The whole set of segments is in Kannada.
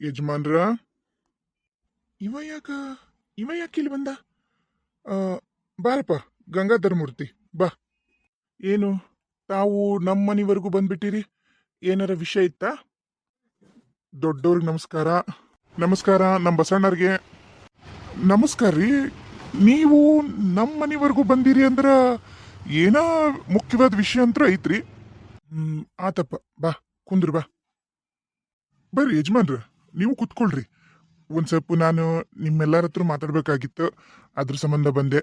ಯಜಮಾನ್ರ? ಇವ ಯಾಕ, ಇವ ಯಾಕೆ ಇಲ್ಲಿ ಬಂದ? ಬಾರಪ್ಪ, ಗಂಗಾಧರ್ ಮೂರ್ತಿ, ಬಾ. ಏನು, ತಾವು ನಮ್ಮ ಮನೆವರೆಗೂ ಬಂದ್ಬಿಟ್ಟಿರಿ? ಏನಾರ ವಿಷಯ ಇತ್ತಾ? ದೊಡ್ಡವ್ರಿಗೆ ನಮಸ್ಕಾರ. ನಮಸ್ಕಾರ ನಮ್ಮ ಬಸಣ್ಣರಿಗೆ. ನಮಸ್ಕಾರ ರೀ, ನೀವು ನಮ್ಮ ಮನೆವರೆಗೂ ಬಂದಿರಿ ಅಂದ್ರೆ ಏನೋ ಮುಖ್ಯವಾದ ವಿಷಯ ಅಂತ ಐತ್ರಿ. ಆತಪ್ಪ, ಬಾ, ಕುಂದ್ರು ಬಾ. ಬರ್ರಿ ಯಜಮಾನ್ರ. ನೀವು ಕುತ್ಕೊಳ್ರಿ. ಒಂದು ಸ್ವಲ್ಪ ನಾನು ನಿಮ್ಮೆಲ್ಲರ ಹತ್ರ ಮಾತಾಡಬೇಕಾಗಿತ್ತು. ಅದ್ರ ಸಂಬಂಧ ಬಂದೆ.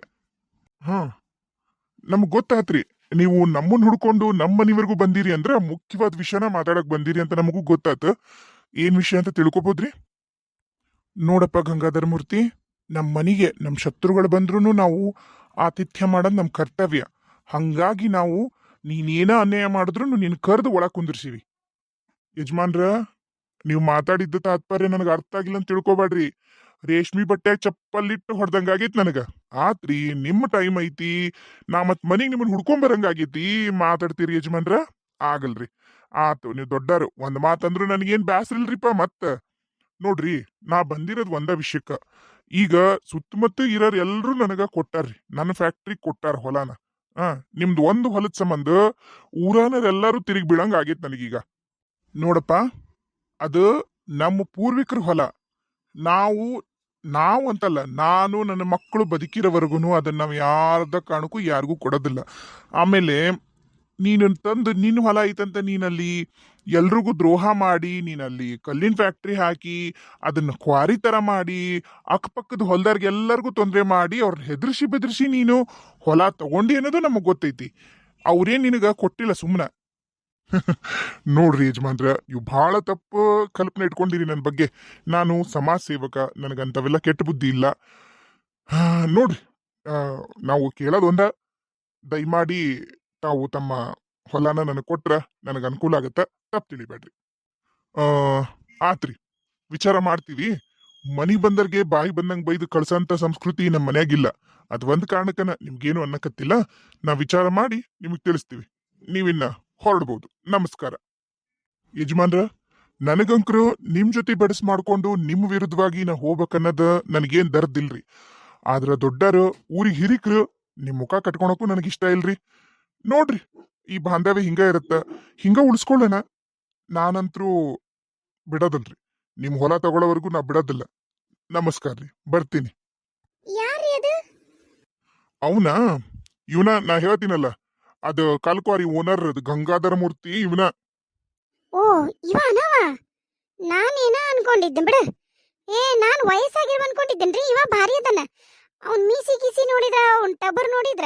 ಹಾ, ನಮ್ಗೆ ಗೊತ್ತಾತ್ರಿ. ನೀವು ನಮ್ಮನ್ನು ಹುಡ್ಕೊಂಡು ನಮ್ಮ ಮನೆವರೆಗೂ ಬಂದಿರಿ ಅಂದ್ರೆ ಮುಖ್ಯವಾದ ವಿಷಯನ ಮಾತಾಡಕ್ ಬಂದಿರಿ ಅಂತ ನಮಗೂ ಗೊತ್ತಾತು. ಏನ್ ವಿಷಯ ಅಂತ ತಿಳ್ಕೊಬೋದ್ರಿ? ನೋಡಪ್ಪ ಗಂಗಾಧರ ಮೂರ್ತಿ ನಮ್ಮ ಮನೆಗೆ ನಮ್ಮ ಶತ್ರುಗಳು ಬಂದ್ರೂ ನಾವು ಆತಿಥ್ಯ ಮಾಡೋದು ನಮ್ಮ ಕರ್ತವ್ಯ. ಹಂಗಾಗಿ ನಾವು ನೀನೇನ ಅನ್ಯಾಯ ಮಾಡಿದ್ರು ನೀನು ಕರೆದು ಒಳಗೆ ಕುಂದಿರ್ಸಿವಿ. ಯಜಮಾನ್ರ ನೀವು ಮಾತಾಡಿದ್ದ ತಾತ್ಪರ್ಯ ನನಗೆ ಅರ್ಥ ಆಗಿಲ್ಲ ಅಂತ ತಿಳ್ಕೊಬೇಡ್ರಿ. ರೇಷ್ಮಿ ಬಟ್ಟೆ ಚಪ್ಪಲಿಟ್ಟು ಹೊಡೆದಂಗಾಗೈತಿ ನನಗ. ಆತ್ರಿ ನಿಮ್ಮ ಟೈಮ್ ಐತಿ. ನಾ ಮತ್ ಮನೆಗೆ ನಿಮ್ಮನ್ನ ಹುಡ್ಕೊಂಬರಂಗಾಗೈತಿ ಮಾತಾಡ್ತೀರಿ ಯಜಮಾನ್ರ? ಆಗಲ್ರಿ. ಆತು, ನೀವು ದೊಡ್ಡರು. ಒಂದ್ ಮಾತಂದ್ರು ನನಗೇನ್ ಬ್ಯಾಸ್ರಿಲ್ರಿಪ್ಪ ಮತ್ತ? ನೋಡ್ರಿ, ನಾ ಬಂದಿರೋದ್ ಒಂದ ವಿಷಯಕ್ಕ. ಈಗ ಸುತ್ತಮುತ್ತ ಇರೋರ್ ಎಲ್ರು ನನಗ ಕೊಟ್ಟಾರ್ರಿ. ನನ್ನ ಫ್ಯಾಕ್ಟ್ರಿ ಕೊಟ್ಟಾರ ಹೊಲಾನ. ಆ, ನಿಮ್ದು ಒಂದು ಹೊಲದ ಸಂಬಂಧ ಊರಾನರೆಲ್ಲರೂ ತಿರುಗಿ ಬೀಳಂಗ ಆಗೈತ್ ನನಗೀಗ. ನೋಡಪ್ಪ. ಅದು ನಮ್ಮ ಪೂರ್ವಿಕರ ಹೊಲ. ನಾವು ನಾವು ಅಂತಲ್ಲ, ನಾನು, ನನ್ನ ಮಕ್ಕಳು ಬದುಕಿರೋವರೆಗೂ ಅದನ್ನು ನಾವು ಯಾರ್ದ ಕಾರಣಕ್ಕೂ ಯಾರಿಗೂ ಕೊಡೋದಿಲ್ಲ. ಆಮೇಲೆ ನೀನು ತಂದು, ನಿನ್ನ ಹೊಲ ಐತಂತ ನೀನಲ್ಲಿ ಎಲ್ರಿಗೂ ದ್ರೋಹ ಮಾಡಿ, ನೀನಲ್ಲಿ ಕಲ್ಲಿನ ಫ್ಯಾಕ್ಟ್ರಿ ಹಾಕಿ, ಅದನ್ನು ಕ್ವಾರಿ ಥರ ಮಾಡಿ, ಅಕ್ಕಪಕ್ಕದ ಹೊಲದವ್ರಿಗೆ ಎಲ್ಲರಿಗೂ ತೊಂದರೆ ಮಾಡಿ ಅವ್ರನ್ನ ಹೆದರ್ಸಿ ಬೆದರ್ಸಿ ನೀನು ಹೊಲ ತಗೊಂಡಿ ಅನ್ನೋದು ನಮಗೆ ಗೊತ್ತೈತಿ. ಅವರೇನು ನಿನಗೆ ಕೊಟ್ಟಿಲ್ಲ ಸುಮ್ಮನೆ ನೋಡ್ರಿ ಯಜಮಾನ್ರ ನೀವು ಬಹಳ ತಪ್ಪು ಕಲ್ಪನೆ ಇಟ್ಕೊಂಡಿರಿ ನನ್ನ ಬಗ್ಗೆ. ನಾನು ಸಮಾಜ ಸೇವಕ ನನಗಂಥವೆಲ್ಲ ಕೆಟ್ಟ ಬುದ್ಧಿ ಇಲ್ಲ. ನೋಡ್ರಿ ನಾವು ಕೇಳೋದು ಒಂದ. ದಯಮಾಡಿ ತಾವು ತಮ್ಮ ಹೊಲನ ನನಗೆ ಕೊಟ್ರೆ ನನಗೆ ಅನುಕೂಲ ಆಗತ್ತ. ತಪ್ಪು ತಿಳಿಬೇಡ್ರಿ. ಆತ್ರಿ, ವಿಚಾರ ಮಾಡ್ತೀವಿ. ಮನಿ ಬಂದರ್ಗೆ ಬಾಯಿ ಬಂದಂಗೆ ಬೈದು ಕಳ್ಸಂತ ಸಂಸ್ಕೃತಿ ನಮ್ಮ ಮನೆಯಾಗಿಲ್ಲ. ಅದು ಒಂದು ಕಾರಣಕ್ಕನ ನಿಮ್ಗೇನು ಅನ್ನಕತ್ತಿಲ್ಲ. ನಾವ್ ವಿಚಾರ ಮಾಡಿ ನಿಮಗೆ ತಿಳಿಸ್ತೀವಿ. ನೀವಿನ್ನ ಹೊರಡ್ಬೋದು. ನಮಸ್ಕಾರ. ಯಜಮಾನ್ರ ನನಗಂಕರು ನಿಮ್ ಜೊತೆ ಬಡಸ್ ಮಾಡ್ಕೊಂಡು ನಿಮ್ ವಿರುದ್ಧವಾಗಿ ನಾ ಹೋಗ್ಬೇಕನ್ನೋದ ನನಗೇನ್ ದರ್ದಿಲ್ರಿ ಆದ್ರ ದೊಡ್ಡರು ಊರಿಗೆ ಹಿರಿಕ್ರು ನಿಮ್ ಮುಖ ಕಟ್ಕೊಳಕ್ಕೂ ಇಷ್ಟ ಇಲ್ರಿ. ನೋಡ್ರಿ ಈ ಬಾಂಧವ್ಯ ಹಿಂಗ ಇರತ್ತ ಹಿಂಗ ಉಳಿಸ್ಕೊಳ್ಳೋಣ. ನಾನಂತ್ರು ಬಿಡೋದಲ್ರಿ. ನಿಮ್ ಹೊಲ ತಗೊಳ್ಳೋವರೆಗೂ ನಾ ಬಿಡೋದಿಲ್ಲ. ನಮಸ್ಕಾರ ರೀ ಬರ್ತೀನಿ. ಅವನಾ ಅದು? ಅವನ? ಇವನ? ನಾ ಹೇಳ್ತೀನಲ್ಲ. ಅದು ಕಾಲ್ಕುವಾರಿ ಓನರ್ ಗಂಗಾಧರ ಮೂರ್ತಿ ಇವನ. ಓ ಇವನವ ನಾನೇನ ಅನ್ಕೊಂಡಿದ್ದೆ ಬಿಡು. ಏ ನಾನು ವಯಸ್ಸಾಗಿರ್ವ ಅನ್ಕೊಂಡಿದ್ದೇನ್ರಿ ಇವ ಭಾರಿ ಅದನ್ನ ಅವ್ನ್ ಮೀಸಿ ಕಿಸಿ ನೋಡಿದ್ರ ಅವ್ನ್ ಟಬರ್ ನೋಡಿದ್ರ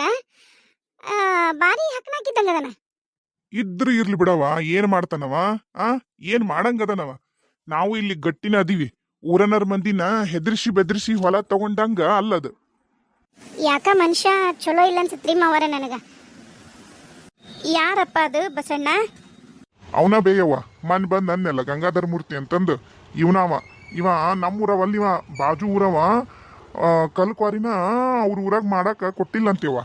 ಭಾರಿ ಹಕ್ನಾಕಿದ್ದಂಗ ಅದನ. ಇದ್ರು ಇರ್ಲಿ ಬಿಡವ ಏನ್ ಮಾಡ್ತಾನವ ಆ ಏನ್ ಮಾಡಂಗದನವ ನಾವು ಇಲ್ಲಿ ಗಟ್ಟಿನ ಅದೀವಿ. ಊರನರ್ ಮಂದಿನ ಹೆದರ್ಸಿ ಬೆದರ್ಸಿ ಹೊಲ ತಗೊಂಡಂಗ ಅಲ್ಲದು. ಯಾಕ ಮನುಷ್ಯ ಚಲೋ ಇಲ್ಲ ಅನ್ಸತ್ರಿ ಮಾವರ ನನಗ? ಯಾರಪ್ಪ ಅದು, ಬಸಣ್ಣ? ಅವನ ಬೇಯವ್ವ. ಮನ್ ಬಂದ್ ಅನ್ನೆಲ್ಲ ಗಂಗಾಧರ ಮೂರ್ತಿ ಅಂತಂದು. ಇವನವ. ಇವ ನಮ್ಮೂರವಲ್ಲಿವ ಬಾಜು ಊರವ. ಕಲ್ ಕಲ್ಕ್ವಾರಿನ ಅವ್ರ ಊರಾಗ ಮಾಡಾಕ ಕೊಟ್ಟಿಲ್ಲ ಅಂತೀವ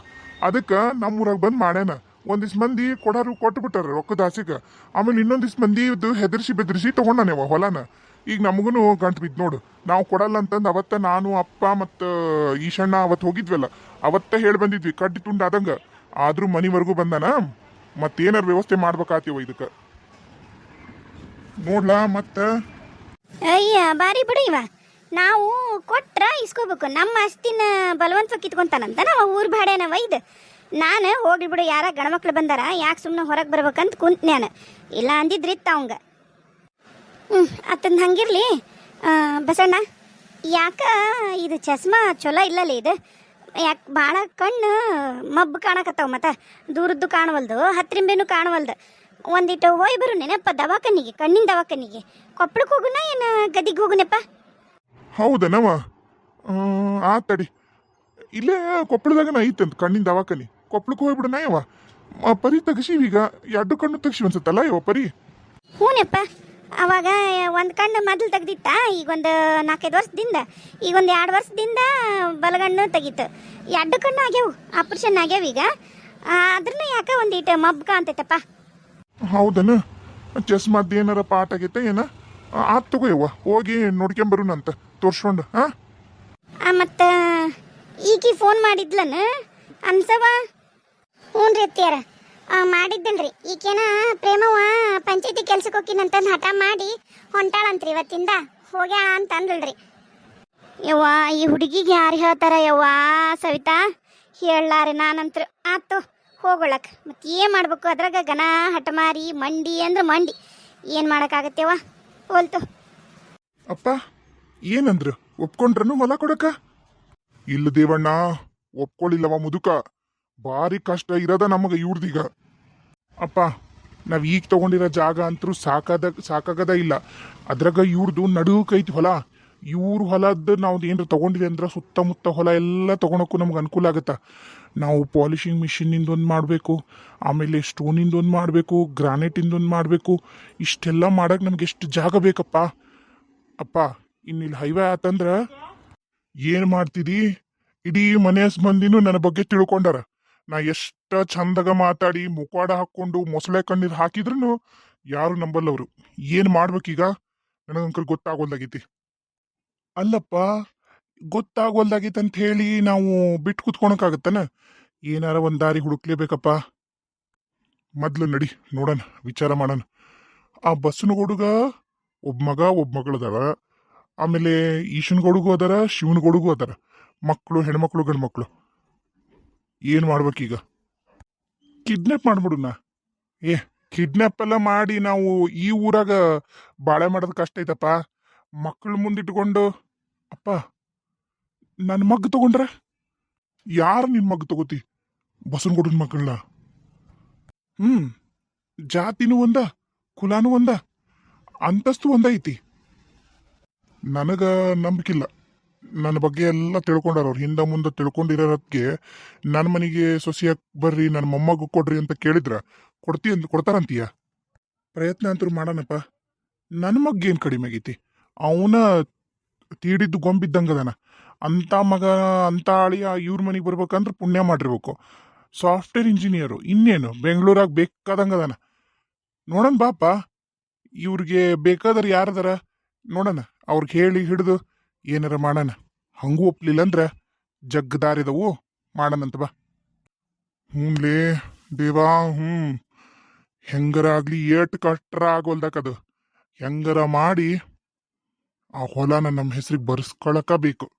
ಅದಕ್ಕೆ ನಮ್ಮೂರಾಗ ಬಂದು ಮಾಡ್ಯಾನ. ಒಂದಿಷ್ಟು ಮಂದಿ ಕೊಡಾರು ಕೊಟ್ಟು ಬಿಟ್ಟಾರ ರೊಕ್ಕದ ಆಸೆಗೆ. ಆಮೇಲೆ ಇನ್ನೊಂದಿಸ್ ಮಂದಿ ಇದು ಹೆದರ್ಸಿ ಬೆದರ್ಸಿ ತಗೊಂಡಾನೆವ ಹೊಲನ. ಈಗ ನಮಗೂ ಗಂಟು ಬಿದ್ದು ನೋಡು. ನಾವು ಕೊಡಲ್ಲ ಅಂತಂದು ಅವತ್ತ ನಾನು, ಅಪ್ಪ ಮತ್ತು ಈಶಣ್ಣ ಅವತ್ತು ಹೋಗಿದ್ವಲ್ಲ. ಅವತ್ತ ಹೇಳಿ ಬಂದಿದ್ವಿ, ಕಡ್ಡಿ ಆದಂಗ. ಆದ್ರೂ ಮನಿವರೆಗೂ ಬಂದಾನ? ಮತ್ತೇನಾರ ವ್ಯವಸ್ಥೆ ಮಾಡ್ಬೇಕಾತೀವ ಇದಕ್ಕೆ? ನೋಡ್ಲಾ ಮತ್ತ? ಅಯ್ಯ, ಬಾರಿ ಬಿಡು ಇವ. ನಾವು ಕೊಟ್ರ ಇಸ್ಕೋಬೇಕು. ನಮ್ಮ ಆಸ್ತಿನ ಬಲವಂತ ಕಿತ್ಕೊಂತಾನಂತ ನಾವು ಊರ್ ಭಾಡ್ಯಾನ ಒಯ್ದು ನಾನು ಹೋಗ್ಲಿ ಬಿಡು, ಯಾರ ಗಣಮಕ್ಳು ಬಂದಾರ, ಯಾಕೆ ಸುಮ್ಮನೆ ಹೊರಗೆ ಬರ್ಬೇಕಂತ ಕುಂತ್ ನಾನು. ಇಲ್ಲ ಅಂದಿದ್ರಿತ್ತ ಅವಂಗ. ಹ್ಞೂ ಅತ್ತಂದು ಹಂಗಿರ್ಲಿ. ಬಸಣ್ಣ, ಯಾಕ ಇದು ಚಸ್ಮಾ ಚಲೋ ಇಲ್ಲಲ್ಲ ಇದು? ಯಾಕೆ ಭಾಳ ಕಣ್ಣು ಮಬ್ಬು ಕಾಣಕತ್ತಾವ ಮತ್ತೆ? ದೂರದ್ದು ಕಾಣವಲ್ದು ಹತ್ರಿಂಬೇನು ಕಾಣವಲ್ದು. ಒಂದಿಟ್ಟು ಹೋಯ್ ಬರು ನೆನಪ ದವಾಖಾನಿಗೆ ಕಣ್ಣಿನ ದವಾಖಾನಿಗೆ. ಕೊಪ್ಪಳಕ್ಕೆ ಹೋಗುನ ಏನು ಗದಿಗೆ ಹೋಗುನಪ್ಪ? ಹೌದನವ ಆ ತಡಿ. ಇಲ್ಲೇ ಕೊಪ್ಪಳದಾಗನ ಐತಂತ ಕಣ್ಣಿನ ದವಾಖಾನಿ. ಕೊಪ್ಪಳಕ್ಕೆ ಹೋಗ್ಬಿಡಣ ಯವ ಪರಿ ಪರಿ ಈಗ ಎರಡು ಕಣ್ಣು ತಗಸಿ ಅನ್ಸುತ್ತಲ್ಲ ಯವ ಪರಿ? ಹ್ಞೂನಪ್ಪ ಅವಾಗ ಒಂದು ಕಣ್ಣು ಮೊದಲು ತೆಗ್ದಿತ್ತ ಈಗ ಒಂದು ನಾಲ್ಕೈದು ವರ್ಷದಿಂದ. ಈಗ ಒಂದು ಎರಡು ವರ್ಷದಿಂದ ಬಲಗಣ್ಣು ತೆಗಿತು. ಎರಡು ಕಣ್ಣು ಆಗ್ಯಾವು ಆಪರೇಷನ್ ಆಗ್ಯಾವ ಈಗ. ಅದ್ರನ್ನ ಯಾಕ ಒಂದಿಟ್ಟು ಮಬ್ಬ ಕಾಣ್ತೈತಪ್ಪ ಹೌದನ? ಚಸ್ಮಾದ್ ಏನಾರ ಪಾಠ ಆಗೈತೆ ಏನ? ಆತ್ ತಗೋಯವ್ವ ಹೋಗಿ ನೋಡ್ಕೊಂಬರುನಂತ ತೋರ್ಸ್ಕೊಂಡು ಹಾ? ಮತ್ತು ಈಕಿ ಫೋನ್ ಮಾಡಿದ್ಲನ? ಅನ್ಸವ ಹ್ಞೂ ರೀ ಅತ್ತಿಯಾರ. ಮಾಡಿದ್ದಲ್ರಿ ಈಕೇನ ಪ್ರೇಮವ್ವ ಪಂಚಾಯತಿ ಕೆಲ್ಸಕ್ಕೆ ಹೋಗಿನಂತಂದು ಹಠ ಮಾಡಿ ಹೊಂಟಾಳಂತ್ರಿ ಇವತ್ತಿಂದ. ಹೋಗ್ಯಾ ಅಂತ ಅಂದಳ್ರಿ ಯವ್ವ, ಈ ಹುಡುಗಿಗೆ ಯಾರು ಹೇಳ್ತಾರ ಯವ್ವ, ಸವಿತಾ? ಹೇಳಾರೆ ನಾನಂತ್ರ. ಆತು, ಹೋಗೊಳಕ್. ಮತ್ತೆ ಏನು ಮಾಡ್ಬೇಕು ಅದ್ರಾಗ ಗನ ಹಠ ಮಾರಿ, ಮಂಡಿ ಅಂದ್ರೆ ಮಂಡಿ. ಏನು ಮಾಡೋಕ್ಕಾಗತ್ತೆವ್ವ ಹೋಲ್ತು. ಅಪ್ಪ, ಏನಂದ್ರು? ಒಪ್ಕೊಂಡ್ರನು ಹೊಲ ಕೊಡಕ? ಇಲ್ಲ ದೇವಣ್ಣ ಒಪ್ಕೊಳ್ಳಿಲ್ಲವ ಮುದುಕ. ಭಾರಿ ಕಷ್ಟ ಇರದ ನಮಗೆ ಇವ್ರದೀಗ. ಅಪ್ಪ, ನಾವ್ ಈಗ ತಗೊಂಡಿರೋ ಜಾಗ ಅಂತೂ ಸಾಕಾದ, ಸಾಕಾಗದ ಇಲ್ಲ. ಅದ್ರಾಗ ಇವ್ರದ್ದು ನಡುಕೈತಿ ಹೊಲ. ಇವ್ರ ಹೊಲದ ನಾವು ಏನ್ರ ತಗೊಂಡಿದೆ ಅಂದ್ರ ಸುತ್ತಮುತ್ತ ಹೊಲ ಎಲ್ಲ ತಗೊಳಕ್ಕೂ ನಮ್ಗೆ ಅನುಕೂಲ ಆಗತ್ತ. ನಾವು ಪಾಲಿಶಿಂಗ್ ಮಿಷಿನಿಂದ ಒಂದು ಮಾಡಬೇಕು, ಆಮೇಲೆ ಸ್ಟೋನಿಂದ ಒಂದು ಮಾಡಬೇಕು ಗ್ರಾನೈಟಿಂದ ಒಂದು ಮಾಡಬೇಕು. ಇಷ್ಟೆಲ್ಲ ಮಾಡೋಕೆ ನಮ್ಗೆ ಎಷ್ಟು ಜಾಗ ಬೇಕಪ್ಪ. ಅಪ್ಪ ಇನ್ನಿಲ್ಲಿ ಹೈವೇ ಆತಂದ್ರ ಏನು ಮಾಡ್ತಿದಿ? ಇಡೀ ಮನೆ ಮಂದಿನೂ ನನ್ನ ಬಗ್ಗೆ ತಿಳ್ಕೊಂಡಾರ. ನಾ ಎಷ್ಟ ಚಂದಗ ಮಾತಾಡಿ ಮುಖವಾಡ ಹಾಕೊಂಡು ಮೊಸಳೆ ಕಣ್ಣೀರ್ ಹಾಕಿದ್ರು ಯಾರು ನಂಬಲ್ಲವ್ರು. ಏನ್ ಮಾಡ್ಬೇಕೀಗ ನನಗಂಕರ್ ಗೊತ್ತಾಗೋಲ್ದಾಗೈತಿ. ಅಲ್ಲಪ್ಪ, ಗೊತ್ತಾಗೋಲ್ದಾಗೈತಿ ಅಂತ ಹೇಳಿ ನಾವು ಬಿಟ್ಟು ಕುತ್ಕೊಳಕಾಗತ್ತಾನ ಏನಾರ ಒಂದ್ ದಾರಿ ಹುಡುಕ್ಲೇಬೇಕಪ್ಪ. ಮೊದ್ಲು ನಡಿ, ನೋಡೋಣ, ವಿಚಾರ ಮಾಡೋಣ. ಆ ಬಸ್ಸನ ಹುಡುಗ ಒಬ್ಬ ಮಗ ಒಬ್ಬ ಮಗಳದಾರ. ಆಮೇಲೆ ಈಶನ್ ಗೌಡಗೂ ಅದಾರ ಶಿವನ ಗೌಡಗೂ ಅದಾರ. ಮಕ್ಕಳು ಹೆಣ್ಮಕ್ಳು, ಗಂಡ್ಮಕ್ಳು. ಏನ್ ಮಾಡ್ಬೇಕೀಗ ಕಿಡ್ನಾಪ್ ಮಾಡ್ಬಿಡುನ ಏ ಕಿಡ್ನಾಪ್ ಎಲ್ಲ ಮಾಡಿ ನಾವು ಈ ಊರಾಗ ಬಾಳೆ ಮಾಡೋದು ಕಷ್ಟ ಐತಪ್ಪ. ಮಕ್ಕಳು ಮುಂದಿಟ್ಕೊಂಡು ಅಪ್ಪ ನನ್ನ ಮಗ್ ತಗೊಂಡ್ರ? ಯಾರು ನಿನ್ ಮಗ್ ತಗೋತಿ? ಬಸವನಗೌಡನ ಮಕ್ಕಳನ್ನ ಹ್ಞೂ ಜಾತಿನೂ ಒಂದ, ಕುಲಾನು ಒಂದ, ಅಂತಸ್ತು ಒಂದ ಐತಿ. ನನಗ ನಂಬಿಕಿಲ್ಲ ನನ್ನ ಬಗ್ಗೆ ಎಲ್ಲ ತಿಳ್ಕೊಂಡಾರ ಅವ್ರು ಹಿಂದೆ ಮುಂದೆ ತಿಳ್ಕೊಂಡಿರೋದಕ್ಕೆ ನನ್ನ ಮನೆಗೆ ಸೊಸಿಯಾಕ್ ಬರ್ರಿ ನನ್ನ ಮೊಮ್ಮಗು ಕೊಡ್ರಿ ಅಂತ ಕೇಳಿದ್ರ, ಕೊಡ್ತಿ ಅಂತ ಕೊಡ್ತಾರಂತೀಯ? ಪ್ರಯತ್ನ ಅಂತೂ ಮಾಡೋಣಪ್ಪ. ನನ್ನ ಮಗ್ ಏನು ಕಡಿಮೆ ಆಗೈತಿ? ಅವನ ತೀಡಿದ್ದು ಗೊಂಬಿದ್ದಂಗದಾನ. ಅಂತ ಮಗ, ಅಂತ ಅಳಿಯ ಇವ್ರ ಮನೆಗೆ ಬರ್ಬೇಕಂದ್ರೆ ಪುಣ್ಯ ಮಾಡಿರ್ಬೇಕು. ಸಾಫ್ಟ್ವೇರ್ ಇಂಜಿನಿಯರು, ಇನ್ನೇನು? ಬೆಂಗಳೂರಾಗ ಬೇಕಾದಂಗದಾನ. ನೋಡೋಣ ಬಾಪ, ಇವ್ರಿಗೆ ಬೇಕಾದ್ರೆ ಯಾರದಾರ? ನೋಡೋಣ. ಅವ್ರಿಗೆ ಹೇಳಿ ಹಿಡಿದು ಏನಾರ ಮಾಡೋಣ. ಹಂಗೂ ಒಪ್ಲಿಲ್ಲ ಅಂದ್ರ ಜಗ್ಗದಾರಿದವು ಮಾಡೋಣಂತ ಬಾ. ಹ್ಞೂನ್ಲೇ ದೇವಾ ಹ್ಞೂ ಹೆಂಗರ ಆಗ್ಲಿ ಏಟ್ ಕಟ್ರ ಆಗೋಲ್ದಕ್ಕದು ಹೆಂಗರ ಮಾಡಿ ಆ ಹೊಲನ ನಮ್ಮ ಹೆಸ್ರಿಗೆ ಬರ್ಸ್ಕೊಳಕ ಬೇಕು.